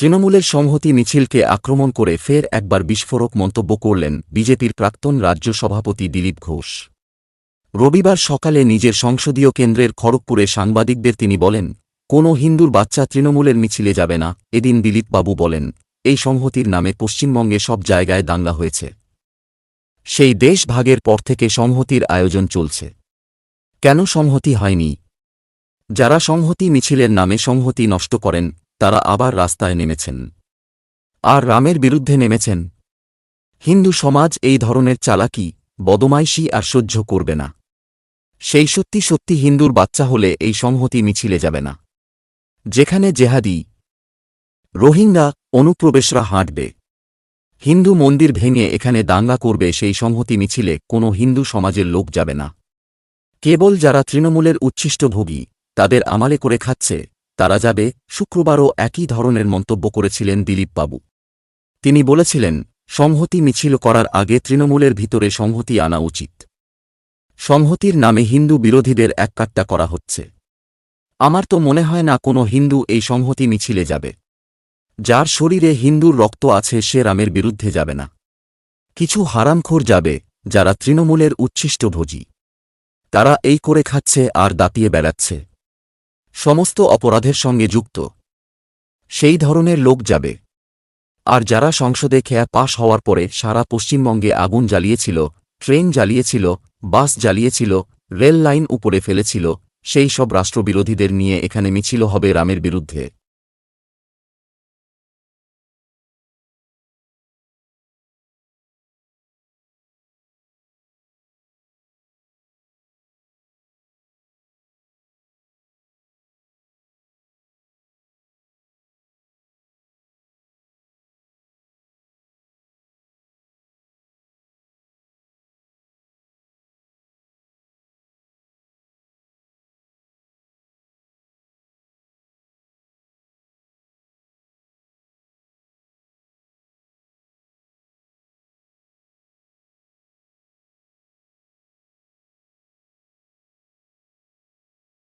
তৃণমূলের সংহতি মিছিলকে আক্রমণ করে ফের একবার বিস্ফোরক মন্তব্য করলেন বিজেপির প্রাক্তন রাজ্য সভাপতি দিলীপ ঘোষ। রবিবার সকালে নিজের সংসদীয় কেন্দ্রের খড়গপুরে সাংবাদিকদের তিনি বলেন, কোনো হিন্দুর বাচ্চা তৃণমূলের মিছিলে যাবে না, এদিন দিলীপবাবু বলেন, এই সংহতির নামে পশ্চিমবঙ্গে সব জায়গায় দাঙ্গা হয়েছে। সেই দেশ ভাগের পর থেকে সংহতির আয়োজন চলছে। কেন সংহতি হয়নি? যারা সংহতি মিছিলের নামে সংহতি নষ্ট করেন তারা আবার রাস্তায় নেমেছেন। আর রামের বিরুদ্ধে নেমেছেন। হিন্দু সমাজ এই ধরনের চালাকি, বদমাইশি আর সহ্য করবে না। সেই সত্যি সত্যি হিন্দুর বাচ্চা হলে এই সংহতি মিছিলে যাবে না। যেখানে জেহাদি, রোহিঙ্গা, অনুপ্রবেশরা হাঁটবে। হিন্দু মন্দির ভেঙে এখানে দাঙ্গা করবে সেই সংহতি মিছিলে কোনো হিন্দু সমাজের লোক যাবে না। কেবল যারা তৃণমূলের উচ্ছিষ্ট ভোগী তাদের আমালে করে খাচ্ছে। তারা যাবে, শুক্রবারও একই ধরনের মন্তব্য করেছিলেন দিলীপবাবু। তিনি বলেছিলেন, সংহতি মিছিল করার আগে তৃণমূলের ভিতরে সংহতি আনা উচিত। সংহতির নামে হিন্দু বিরোধীদের এককাট্টা করা হচ্ছে। আমার তো মনে হয় না কোনো হিন্দু এই সংহতি মিছিলে যাবে। যার শরীরে হিন্দুর রক্ত আছে সে রামের বিরুদ্ধে যাবে না। কিছু হারামখোর যাবে, যারা তৃণমূলের উচ্ছিষ্ট ভোজী তারা এই করে খাচ্ছে আর দাপিয়ে বেড়াচ্ছে। সমস্ত অপরাধের সঙ্গে যুক্ত। সেই ধরনের লোক যাবে। আর যারা সংসদে খেয়া পাশ হওয়ার পরে সারা পশ্চিমবঙ্গে আগুন জ্বালিয়েছিল, ট্রেন জ্বালিয়েছিল, বাস জ্বালিয়েছিল, রেল লাইন উপরে ফেলেছিল, সেই সব রাষ্ট্রবিরোধীদের নিয়ে এখানে মিছিল হবে রামের বিরুদ্ধে।